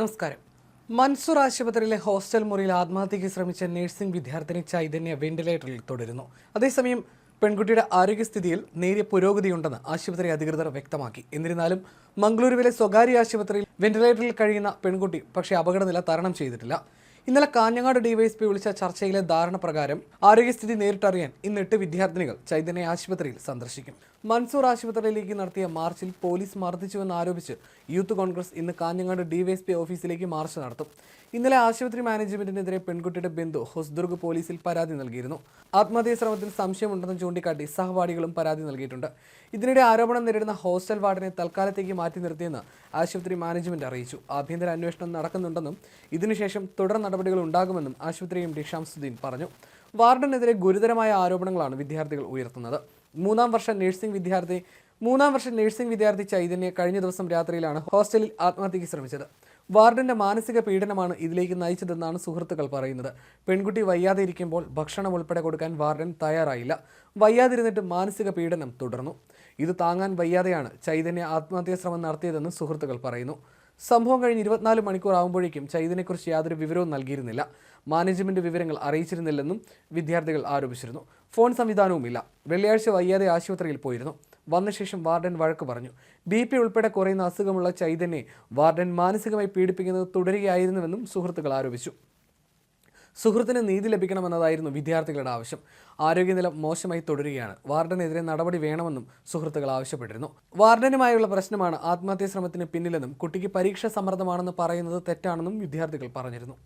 നമസ്കാരം. മൻസൂർ ആശുപത്രിയിലെ ഹോസ്റ്റൽ മുറിയിൽ ആത്മഹത്യയ്ക്ക് ശ്രമിച്ച നഴ്സിംഗ് വിദ്യാർത്ഥിനി ചൈതന്യ വെന്റിലേറ്ററിൽ തുടരുന്നു. അതേസമയം പെൺകുട്ടിയുടെ ആരോഗ്യസ്ഥിതിയിൽ നേരിയ പുരോഗതിയുണ്ടെന്ന് ആശുപത്രി അധികൃതർ വ്യക്തമാക്കി. എന്നിരുന്നാലും മംഗളൂരുവിലെ സ്വകാര്യ ആശുപത്രിയിൽ വെന്റിലേറ്ററിൽ കഴിയുന്ന പെൺകുട്ടി പക്ഷേ അപകടനില തരണം ചെയ്തിട്ടില്ല. ഇന്നലെ കാഞ്ഞങ്ങാട് ഡിവൈഎസ്പി വിളിച്ച ചർച്ചയിലെ ധാരണ പ്രകാരം ആരോഗ്യസ്ഥിതി നേരിട്ടറിയാൻ ഇന്ന് എട്ട് വിദ്യാർത്ഥിനികൾ ചൈതന്യ ആശുപത്രിയിൽ സന്ദർശിക്കും. മൻസൂർ ആശുപത്രിയിലേക്ക് നടത്തിയ മാർച്ചിൽ പോലീസ് മർദ്ദിച്ചുവെന്ന് ആരോപിച്ച് യൂത്ത് കോൺഗ്രസ് ഇന്ന് കാഞ്ഞങ്ങാട് ഡിവൈഎസ്പി ഓഫീസിലേക്ക് മാർച്ച് നടത്തും. ഇന്നലെ ആശുപത്രി മാനേജ്മെന്റിനെതിരെ പെൺകുട്ടിയുടെ ബന്ധു ഹൊസ്ദുർഗ് പോലീസിൽ പരാതി നൽകിയിരുന്നു. ആത്മഹത്യാ ശ്രമത്തിൽ സംശയമുണ്ടെന്ന് ചൂണ്ടിക്കാട്ടി സഹപാഠികളും പരാതി നൽകിയിട്ടുണ്ട്. ഇതിനിടെ ആരോപണം നേരിടുന്ന ഹോസ്റ്റൽ വാർഡിനെ തൽക്കാലത്തേക്ക് മാറ്റി നിർത്തിയെന്ന് ആശുപത്രി മാനേജ്മെന്റ് അറിയിച്ചു. ആഭ്യന്തര അന്വേഷണം നടക്കുന്നുണ്ടെന്നും ഇതിനുശേഷം തുടർ നടപടികൾ ഉണ്ടാകുമെന്നും ആശുപത്രി എം ഡി പറഞ്ഞു. വാർഡനെതിരെ ഗുരുതരമായ ആരോപണങ്ങളാണ് വിദ്യാർത്ഥികൾ ഉയർത്തുന്നത്. മൂന്നാം വർഷ നഴ്സിംഗ് വിദ്യാർത്ഥി മൂന്നാം വർഷ നഴ്സിംഗ് വിദ്യാർത്ഥി ചൈതന്യ കഴിഞ്ഞ ദിവസം രാത്രിയിലാണ് ഹോസ്റ്റലിൽ ആത്മഹത്യയ്ക്ക് ശ്രമിച്ചത്. വാർഡന്റെ മാനസിക പീഡനമാണ് ഇതിലേക്ക് നയിച്ചതെന്നാണ് സുഹൃത്തുക്കൾ പറയുന്നത്. പെൺകുട്ടി വയ്യാതെ ഇരിക്കുമ്പോൾ ഭക്ഷണം ഉൾപ്പെടെ കൊടുക്കാൻ വാർഡൻ തയ്യാറായില്ല. വയ്യാതിരുന്നിട്ട് മാനസിക പീഡനം തുടർന്നു. ഇത് താങ്ങാൻ വയ്യാതെയാണ് ചൈതന്യ ആത്മഹത്യാ ശ്രമം നടത്തിയതെന്ന് സുഹൃത്തുക്കൾ പറയുന്നു. സംഭവം കഴിഞ്ഞ് ഇരുപത്തിനാല് മണിക്കൂർ ആകുമ്പോഴേക്കും ചൈതനെക്കുറിച്ച് യാതൊരു വിവരവും നൽകിയിരുന്നില്ല. മാനേജ്മെന്റ് വിവരങ്ങൾ അറിയിച്ചിരുന്നില്ലെന്നും വിദ്യാർത്ഥികൾ ആരോപിച്ചിരുന്നു. ഫോൺ സംവിധാനവുമില്ല. വെള്ളിയാഴ്ച വയ്യാതെ ആശുപത്രിയിൽ പോയിരുന്നു. വന്ന ശേഷം വാർഡൻ വഴക്ക് പറഞ്ഞു. ബി പി ഉൾപ്പെടെ കുറയുന്ന അസുഖമുള്ള ചൈതന്യെ വാർഡൻ മാനസികമായി പീഡിപ്പിക്കുന്നത് തുടരുകയായിരുന്നുവെന്നും സുഹൃത്തുക്കൾ ആരോപിച്ചു. സുഹൃത്തിന് നീതി ലഭിക്കണമെന്നതായിരുന്നു വിദ്യാർത്ഥികളുടെ ആവശ്യം. ആരോഗ്യനില മോശമായി തുടരുകയാണ്. വാർഡനെതിരെ നടപടി വേണമെന്നും സുഹൃത്തുക്കൾ ആവശ്യപ്പെട്ടിരുന്നു. വാർഡനുമായുള്ള പ്രശ്നമാണ് ആത്മഹത്യാ ശ്രമത്തിന് പിന്നിലെന്നും കുട്ടിക്ക് പരീക്ഷ സമ്മർദ്ദമാണെന്ന് പറയുന്നത് തെറ്റാണെന്നും വിദ്യാർത്ഥികൾ പറഞ്ഞിരുന്നു.